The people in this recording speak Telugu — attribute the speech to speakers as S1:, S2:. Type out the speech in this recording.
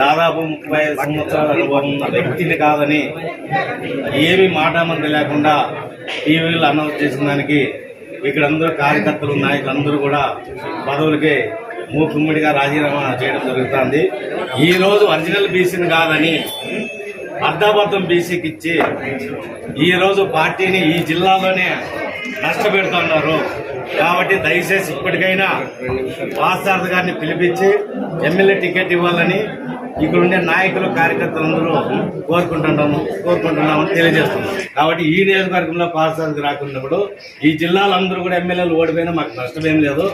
S1: దాదాపు ముప్పై సంవత్సరాల అనుభవం ఉన్న వ్యక్తిని కాదని ఏమి మాటామంది లేకుండా టీవీలు అనౌన్స్ చేసిన దానికి ఇక్కడ అందరూ కార్యకర్తలు నాయకులు అందరూ కూడా పదవులకి మూకుమ్మడిగా రాజీనామా చేయడం జరుగుతుంది. ఈ రోజు ఒరిజినల్ బీసీని కాదని అర్ధాబద్ధం బీసీకి ఇచ్చి ఈరోజు పార్టీని ఈ జిల్లాలోనే నష్టపెడుతున్నారు. కాబట్టి దయచేసి ఇప్పటికైనా వాసారథి గారిని పిలిపించి ఎమ్మెల్యే టికెట్ ఇవ్వాలని ఇక్కడ ఉండే నాయకులు కార్యకర్తలందరూ కోరుకుంటున్నాము కోరుకుంటున్నామని తెలియజేస్తున్నాం. కాబట్టి ఈ నియోజకవర్గంలో పాసారథి రాకున్నప్పుడు ఈ జిల్లాలందరూ కూడా ఎమ్మెల్యేలు ఓడిపోయినా మాకు నష్టమేం లేదు.